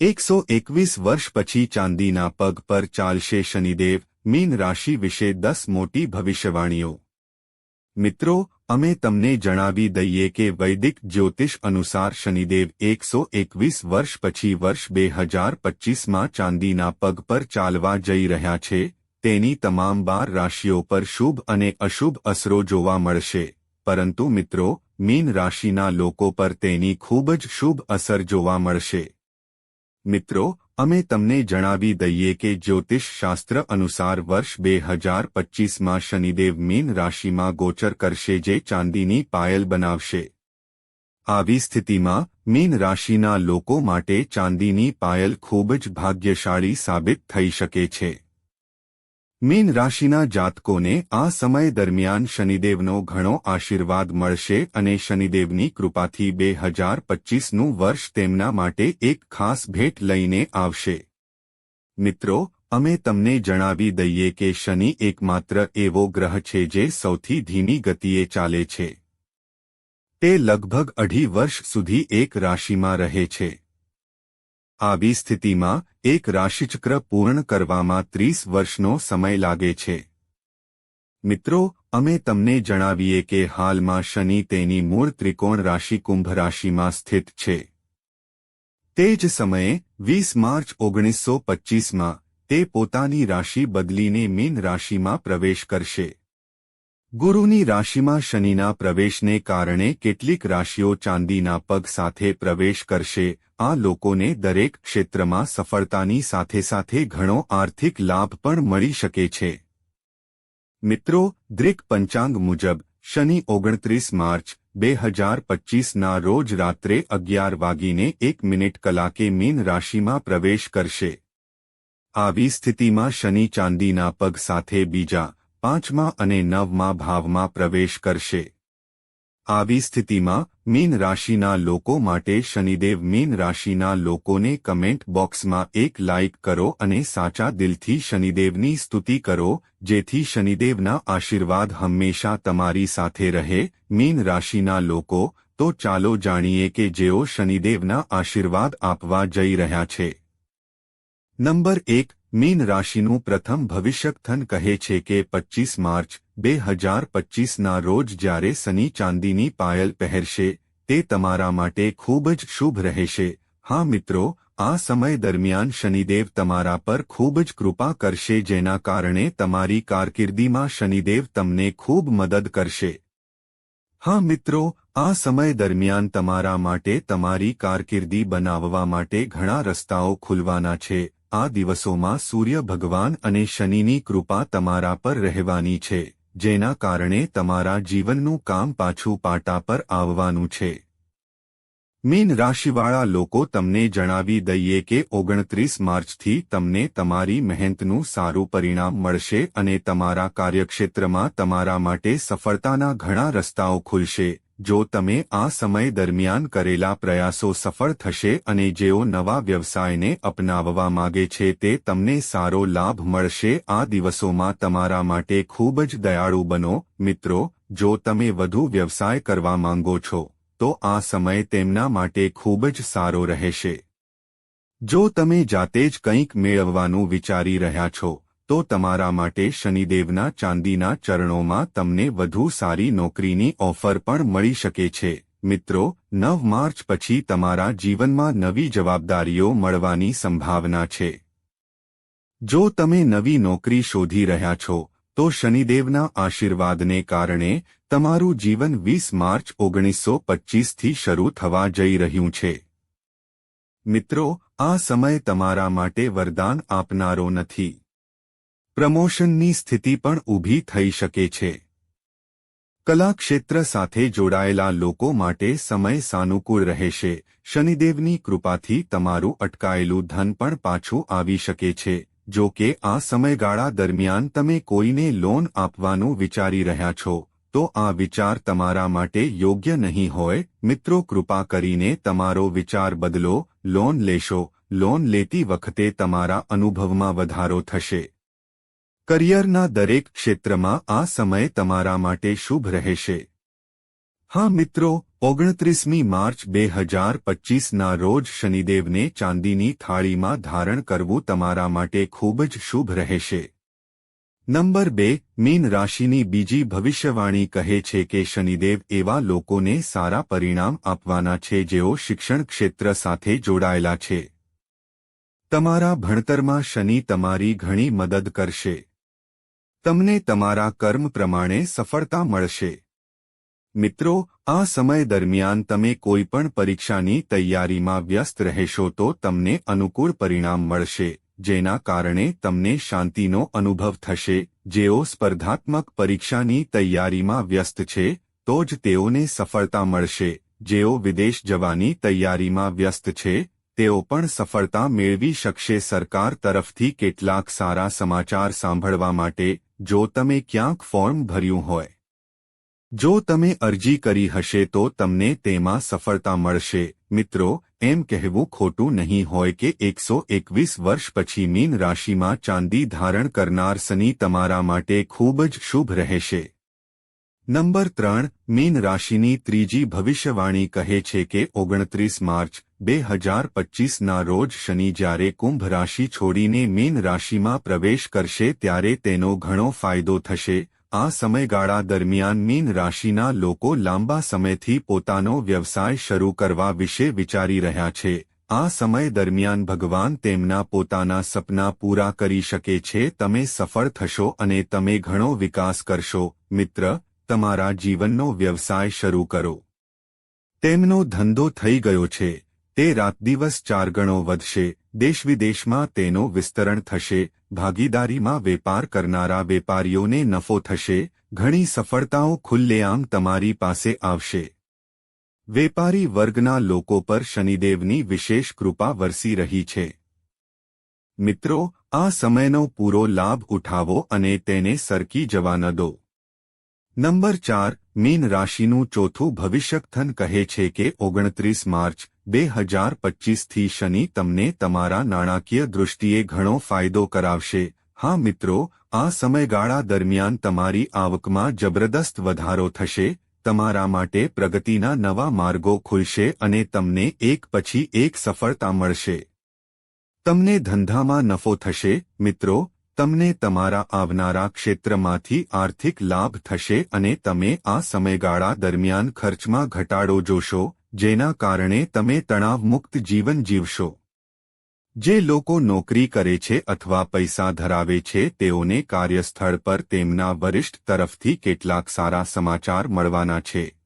એકસો એકવીસ વર્ષ પછી ચાંદીના પગ પર ચાલશે શનિદેવ, મીન રાશિ વિશે દસ મોટી ભવિષ્યવાણીઓ. મિત્રો, અમે તમને જણાવી દઈએ કે વૈદિક જ્યોતિષ અનુસાર શનિદેવ એકસો એકવીસ વર્ષ પછી વર્ષ બે હજાર પચ્ચીસમાં ચાંદીના પગ પર ચાલવા જઈ રહ્યા છે. તેની તમામ બાર રાશિઓ પર શુભ અને અશુભ અસરો જોવા મળશે. પરંતુ મિત્રો, મીન રાશિના લોકો પર તેની ખૂબ જ શુભ અસર જોવા મળશે. મિત્રો, અમે તમને જણાવી દઈએ કે જ્યોતિષ શાસ્ત્ર અનુસાર વર્ષ બે હજાર પચ્ચીસમાં શનિદેવ મીન રાશિમાં ગોચર કરશે જે ચાંદીની પાયલ બનાવશે. આવી સ્થિતિમાં, મીન રાશિના લોકો માટે ચાંદીની પાયલ ખૂબ જ ભાગ્યશાળી સાબિત થઈ શકે છે. મીન રાશિના જાતકોને આ સમય દરમિયાન શનિદેવનો ઘણો આશીર્વાદ મળશે અને શનિદેવની કૃપાથી બે હજાર પચ્ચીસનું વર્ષ તેમના માટે એક ખાસ ભેટ લઈને આવશે. મિત્રો, અમે તમને જણાવી દઈએ કે શનિ એકમાત્ર એવો ગ્રહ છે જે સૌથી ધીમી ગતિએ ચાલે છે. તે લગભગ અઢી વર્ષ સુધી એક રાશિમાં રહે છે. આવી સ્થિતિમાં એક રાશિચક્ર પૂર્ણ કરવામાં ત્રીસ વર્ષનો સમય લાગે છે. મિત્રો, અમે તમને જણાવીએ કે હાલમાં શનિ તેની મૂળ ત્રિકોણ રાશિ કુંભ રાશિમાં સ્થિત છે. તે જ સમયે, વીસ માર્ચ ઓગણીસો પચ્ચીસમાં તે પોતાની રાશિ બદલીને મીન રાશિમાં પ્રવેશ કરશે. ગુરુની રાશિમાં શનિના પ્રવેશને કારણે કેટલીક રાશિઓ ચાંદીના પગ સાથે પ્રવેશ કરશે. આ લોકોને દરેક ક્ષેત્રમાં સફળતાની સાથે સાથે ઘણો આર્થિક લાભ પણ મળી શકે છે. મિત્રો, દ્રિક પંચાંગ મુજબ, શનિ ઓગણત્રીસ માર્ચ, બે હજાર પચ્ચીસના રોજ રાત્રે અગિયાર વાગીને એક મિનિટ કલાકે મીન રાશિમાં પ્રવેશ કરશે. આવી સ્થિતિમાં શનિ ચાંદીના પગ સાથે બીજા પાંચમા અને નવમા ભાવમાં પ્રવેશ કરશે. આવી સ્થિતિમાં મીન રાશિના લોકો માટે શનિદેવ મીન રાશિના લોકોને કમેન્ટ બોક્સમાં એક લાઇક કરો અને સાચા દિલથી શનિદેવની સ્તુતિ કરો, જેથી શનિદેવના આશીર્વાદ હંમેશા તમારી સાથે રહે. મીન રાશિના લોકો, તો ચાલો જાણીએ કે જેઓ શનિદેવના આશીર્વાદ આપવા જઈ રહ્યા છે. નંબર એક મીન રાશિનું પ્રથમ ભવિષ્યકથન કહે છે કે પચ્ચીસ માર્ચ, બે હજાર પચ્ચીસના રોજ જ્યારે સની ચાંદીની પાયલ પહેરશે, તે તમારા માટે ખૂબ જ શુભ રહેશે. હા મિત્રો, આ સમય દરમિયાન શનિદેવ તમારા પર ખૂબ જ કૃપા કરશે જેના કારણે તમારી કારકિર્દીમાં શનિદેવ તમને ખૂબ મદદ કરશે. હા મિત્રો, આ સમય દરમિયાન તમારા માટે તમારી કારકિર્દી બનાવવા માટે ઘણા રસ્તાઓ ખુલવાના છે. આ દિવસોમાં સૂર્ય ભગવાન અને શનિની કૃપા તમારા પર રહેવાની છે, જેના કારણે તમારા જીવનનું કામ પાછું પાટા પર આવવાનું છે. મીન રાશિવાળા લોકો તમને જણાવી દઈએ કે ઓગણત્રીસ માર્ચથી તમને તમારી મહેનતનું સારું પરિણામ મળશે અને તમારા કાર્યક્ષેત્રમાં તમારા માટે સફળતાના ઘણા રસ્તાઓ ખુલશે. જો તમે આ સમય દરમિયાન કરેલા પ્રયાસો સફળ થશે અને જેઓ નવા વ્યવસાયને અપનાવવા માગે છે તે તમને સારો લાભ મળશે. આ દિવસોમાં તમારા માટે ખૂબ જ દયાળુ બનો. મિત્રો, જો તમે વધુ વ્યવસાય કરવા માંગો છો, તો આ સમય તેમના માટે ખૂબ જ સારો રહેશે. જો તમે જાતે જ કંઈક મેળવવાનું વિચારી રહ્યા છો તો તમારા માટે શનિદેવના ચાંદીના ચરણોમાં તમને વધુ સારી નોકરીની ઓફર પણ મળી શકે છે. મિત્રો, નવ માર્ચ પછી તમારા જીવનમાં નવી જવાબદારીઓ મળવાની સંભાવના છે. જો તમે નવી નોકરી શોધી રહ્યા છો, તો શનિદેવના આશીર્વાદને કારણે તમારું જીવન વીસ માર્ચ ઓગણીસો પચ્ચીસથી શરૂ થવા જઈ રહ્યું છે. મિત્રો, આ સમય તમારા માટે વરદાન આપનારો નથી. પ્રમોશનની સ્થિતિ પણ ઊભી થઈ શકે છે. કલાક્ષેત્ર સાથે જોડાયેલા લોકો માટે સમય સાનુકૂળ રહેશે. શનિદેવની કૃપાથી તમારું અટકાયેલું ધન પણ પાછું આવી શકે છે. જો કે આ સમયગાળા દરમિયાન તમે કોઈને લોન આપવાનું વિચારી રહ્યા છો, તો આ વિચાર તમારા માટે યોગ્ય નહીં હોય. મિત્રો, કૃપા કરીને તમારો વિચાર બદલો. લોન લેશો. લોન લેતી વખતે તમારા અનુભવમાં વધારો થશે. કરિયરના દરેક ક્ષેત્રમાં આ સમય તમારા માટે શુભ રહેશે. હા મિત્રો, ઓગણત્રીસમી માર્ચ બે હજાર પચીસના રોજ શનિદેવને ચાંદીની થાળીમાં ધારણ કરવું તમારા માટે ખૂબ જ શુભ રહેશે. નંબર બે, મીન રાશિની બીજી ભવિષ્યવાણી કહે છે કે શનિદેવ એવા લોકોને સારા પરિણામ આપવાના છે જેઓ શિક્ષણ ક્ષેત્ર સાથે જોડાયેલા છે. તમારા ભણતરમાં શનિ તમારી ઘણી મદદ કરશે. તમને તમારા કર્મ પ્રમાણે સફળતા મળશે. મિત્રો, આ સમય દરમિયાન તમે કોઈપણ પરીક્ષાની તૈયારીમાં વ્યસ્ત રહેશો તો તમને અનુકૂળ પરિણામ મળશે, જેના કારણે તમને શાંતિનો અનુભવ થશે. જેઓ સ્પર્ધાત્મક પરીક્ષાની તૈયારીમાં વ્યસ્ત છે, તો જ તેઓને સફળતા મળશે. જેઓ વિદેશ જવાની તૈયારીમાં વ્યસ્ત છે, તેઓ પણ સફળતા મેળવી શકશે. સરકાર તરફથી કેટલાક સારા સમાચાર સાંભળવા માટે જો તમે ક્યાંક ફોર્મ ભર્યું હોય. જો તમે અરજી કરી હશે તો તમને તેમાં સફળતા મળશે. મિત્રો, એમ કહેવું ખોટું નહીં હોય કે એકસો એકવીસ વર્ષ પછી મીન રાશિમાં ચાંદી ધારણ કરનાર શનિ તમારા માટે ખૂબ જ શુભ રહેશે. નંબર ત્રણ, મીન રાશિની ત્રીજી ભવિષ્યવાણી કહે છે કે ઓગણત્રીસ માર્ચ બે હજાર પચીસના રોજ શનિ જ્યારે કુંભ રાશિ છોડીને મીન રાશિમાં પ્રવેશ કરશે ત્યારે તેનો ઘણો ફાયદો થશે. આ સમયગાળા દરમિયાન મીન રાશિના લોકો લાંબા સમયથી પોતાનો વ્યવસાય શરૂ કરવા વિશે વિચારી રહ્યા છે. આ સમય દરમિયાન ભગવાન તેમના પોતાના સપના પૂરા કરી શકે છે. તમે સફળ થશો અને તમે ઘણો વિકાસ કરશો. મિત્ર, તમારા જીવનનો વ્યવસાય શરૂ કરો. તેમનો ધંધો થઈ ગયો છે. તે રાત દિવસ ચાર ગણો વધશે, દેશવિદેશમાં તેનો વિસ્તરણ થશે, ભાગીદારીમાં વેપાર કરનારા વેપારીઓને નફો થશે, ઘણી સફળતાઓ ખુલ્લેઆમ તમારી પાસે આવશે. વેપારી વર્ગના લોકો પર શનિદેવની વિશેષ કૃપા વરસી રહી છે. મિત્રો, આ સમયનો પૂરો લાભ ઉઠાવો અને તેને સરકી જવા ન દો. નંબર ચાર, મીન રાશિનું ચોથું ભવિષ્યકથન કહે છે કે ઓગણત્રીસ માર્ચ બે હજાર પચીસથી શનિ તમને તમારા નાણાકીય દૃષ્ટિએ ઘણો ફાયદો કરાવશે. હા મિત્રો, આ સમયગાળા દરમિયાન તમારી આવકમાં જબરદસ્ત વધારો થશે, તમારા માટે પ્રગતિના નવા માર્ગો ખુલશે અને તમને એક પછી એક સફળતા મળશે. તમને ધંધામાં નફો થશે, મિત્રો તમને તમારા આવનારા ક્ષેત્રમાંથી આર્થિક લાભ થશે અને તમે આ સમયગાળા દરમિયાન ખર્ચમાં ઘટાડો જોશો, જેના કારણે તમે તણાવમુક્ત જીવન જીવશો. જે લોકો નોકરી કરે છે અથવા પૈસા ધરાવે છે, તેઓને કાર્યસ્થળ પર તેમના વરિષ્ઠ તરફથી કેટલાક સારા સમાચાર મળવાના છે.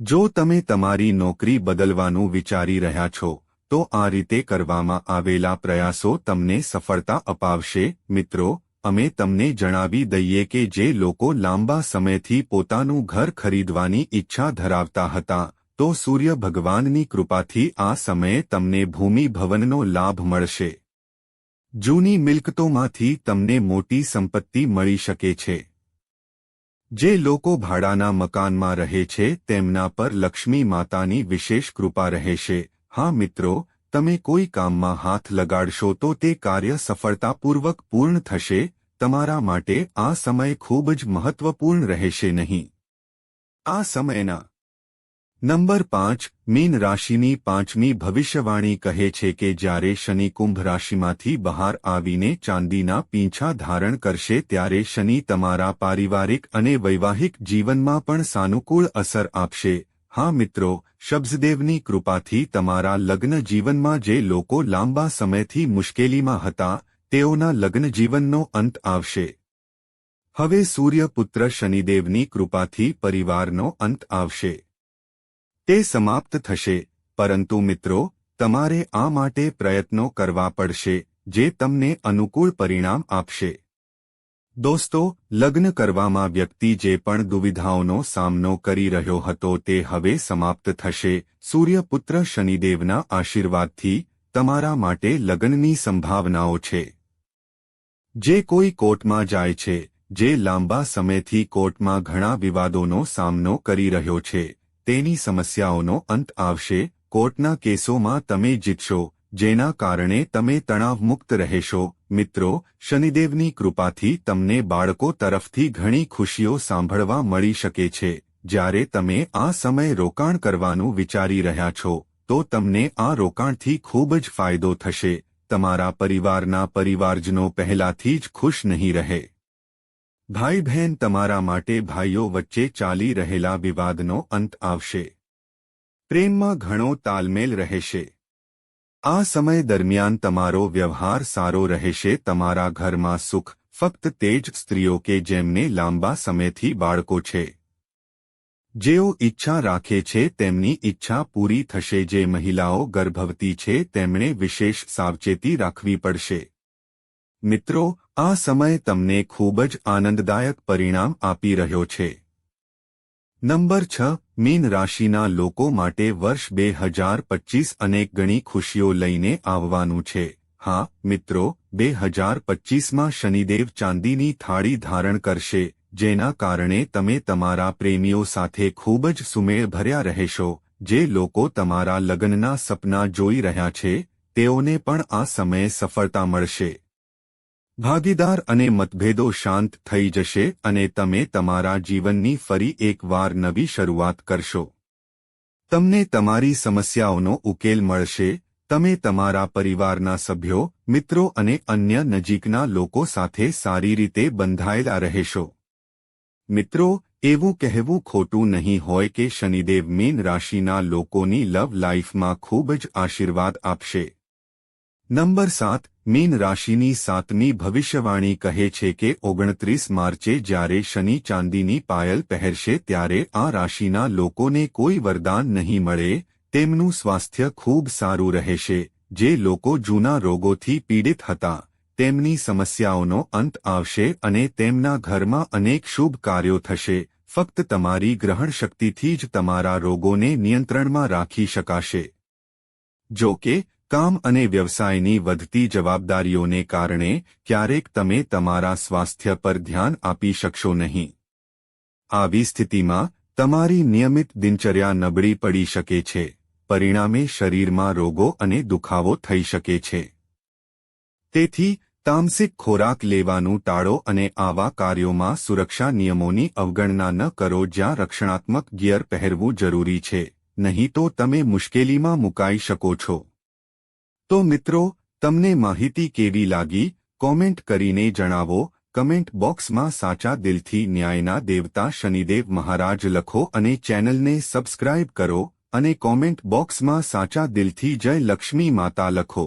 જો તમે તમારી નોકરી બદલવાનું વિચારી રહ્યા છો તો આ રીતે કરવામાં આવેલા પ્રયાસો તમને સફળતા અપાવશે. મિત્રો, અમે તમને જણાવી દઈએ કે જે લોકો લાંબા સમયથી પોતાનું ઘર ખરીદવાની ઈચ્છા ધરાવતા હતા, તો સૂર્ય ભગવાનની કૃપાથી આ સમયે તમને ભૂમિ ભવનનો લાભ મળશે. જૂની મિલકતોમાંથી તમને મોટી સંપત્તિ મળી શકે છે. જે લોકો ભાડાના મકાનમાં રહે છે, તેમના પર લક્ષ્મી માતાની વિશેષ કૃપા રહેશે. હા મિત્રો, તમે કોઈ કામમાં હાથ લગાડશો તો તે કાર્ય સફળતાપૂર્વક પૂર્ણ થશે, તમારા માટે આ સમય ખૂબ જ મહત્વપૂર્ણ રહેશે નહીં. આ સમયના નંબર પાંચ, મીન રાશિની પાંચમી ભવિષ્યવાણી કહે છે કે જ્યારે શનિ કુંભ રાશિમાંથી બહાર આવીને ચાંદીના પીંછા ધારણ કરશે ત્યારે શનિ તમારા પારિવારિક અને વૈવાહિક જીવનમાં પણ સાનુકૂળ અસર આપશે. હા મિત્રો, શબ્દદેવની કૃપાથી તમારા લગ્ન જીવનમાં જે લોકો લાંબા સમયથી મુશ્કેલીમાં હતા, તેઓના લગ્ન જીવનનો અંત આવશે. હવે સૂર્યપુત્ર શનિદેવની કૃપાથી પરિવારનો અંત આવશે. તે સમાપ્ત થશે, પરંતુ મિત્રો, તમારે આ માટે પ્રયત્નો કરવા પડશે, જે તમને અનુકૂળ પરિણામ આપશે. દોસ્તો, લગ્ન કરવામાં વ્યક્તિ જે પણ દુવિધાઓનો સામનો કરી રહ્યો હતો તે હવે સમાપ્ત થશે. સૂર્યપુત્ર શનિદેવના આશીર્વાદથી તમારા માટે લગ્નની સંભાવનાઓ છે. જે કોઈ કોર્ટમાં જાય છે, જે લાંબા સમયથી કોર્ટમાં ઘણા વિવાદોનો સામનો કરી રહ્યો છે, તેની સમસ્યાઓનો અંત આવશે. કોર્ટના કેસોમાં તમે જીતશો જેના કારણે તમે તણાવમુક્ત રહેશો. મિત્રો, શનિદેવની કૃપાથી તમને બાળકો તરફથી ઘણી ખુશીઓ સાંભળવા મળી શકે છે. જ્યારે તમે આ સમય રોકાણ કરવાનું વિચારી રહ્યા છો, તો તમને આ રોકાણથી ખૂબ જ ફાયદો થશે. તમારા પરિવારના પરિવારજનો પહેલાથી જ ખુશ નહીં રહે. ભાઈ બહેન તમારા માટે ભાઈઓ વચ્ચે ચાલી રહેલા વિવાદનો અંત આવશે. પ્રેમમાં ઘણો તાલમેલ રહેશે. આ સમય દરમિયાન તમારો વ્યવહાર સારો રહેશે, તમારા ઘરમાં સુખ, ફક્ત તે જ સ્ત્રીઓ કે જેમને લાંબા સમયથી બાળકો છે. જેઓ ઈચ્છા રાખે છે, તેમની ઈચ્છા પૂરી થશે, જે મહિલાઓ ગર્ભવતી છે, તેમણે વિશેષ સાવચેતી રાખવી પડશે. મિત્રો, આ સમય તમને ખૂબ જ આનંદદાયક પરિણામ આપી રહ્યો છે. નંબર છ મીન રાશિના લોકો માટે વર્ષ બે હજાર પચીસ અનેક ગણી ખુશીઓ લઈને આવવાનું છે. હા, મિત્રો, બે હજાર પચીસમાં શનિદેવ ચાંદીની થાળી ધારણ કરશે, જેના કારણે તમે તમારા પ્રેમીઓ સાથે ખૂબ જ સુમેળ ભર્યા રહેશો. જે લોકો તમારા લગ્નના સપના જોઈ રહ્યા છે, તેઓને પણ આ સમયે સફળતા મળશે. ભાગીદાર અને મતભેદો શાંત થઈ જશે અને તમે તમારા જીવનની ફરી એકવાર નવી શરૂઆત કરશો. તમને તમારી સમસ્યાઓનો ઉકેલ મળશે. તમે તમારા પરિવારના સભ્યો, મિત્રો અને અન્ય નજીકના લોકો સાથે સારી રીતે બંધાયેલા રહેશો. મિત્રો, એવું કહેવું ખોટું નહીં હોય કે શનિદેવ મીન રાશિના લોકોની લવ લાઇફમાં ખૂબ જ આશીર્વાદ આપશે. નંબર સાત, મીન રાશિની સાતમી ભવિષ્યવાણી કહે છે કે ઓગણત્રીસ માર્ચે જ્યારે શનિ ચાંદીની પાયલ પહેરશે ત્યારે આ રાશિના લોકોને કોઈ વરદાન નહીં મળે, તેમનું સ્વાસ્થ્ય ખૂબ સારું રહેશે. જે લોકો જૂના રોગોથી પીડિત હતા, તેમની સમસ્યાઓનો અંત આવશે અને તેમના ઘરમાં અનેક શુભ કાર્યો થશે. ફક્ત તમારી ગ્રહણ શક્તિથી જ તમારા રોગોને નિયંત્રણમાં રાખી શકાશે. જો કે કામ અને વ્યવસાયની વધતી જવાબદારીઓને કારણે ક્યારેક તમે તમારા સ્વાસ્થ્ય પર ધ્યાન આપી શકશો નહીં. આવી સ્થિતિમાં તમારી નિયમિત દિનચર્યા નબળી પડી શકે છે, પરિણામે શરીરમાં રોગો અને દુખાવો થઈ શકે છે. તેથી, તામસિક ખોરાક લેવાનું ટાળો અને આવા કાર્યોમાં સુરક્ષા નિયમોની અવગણના ન કરો જ્યાં રક્ષણાત્મક ગિયર પહેરવું જરૂરી છે, નહીં તો તમે મુશ્કેલીમાં મુકાઈ શકો છો. તો મિત્રો, તમને માહિતી કેવી લાગી? કોમેન્ટ કરીને જણાવો. કમેન્ટ બોક્સમાં સાચા દિલથી ન્યાયના દેવતા શનિદેવ મહારાજ લખો અને ચેનલને સબસ્ક્રાઇબ કરો અને કોમેન્ટ બોક્સમાં સાચા દિલથી જય લક્ષ્મી માતા લખો.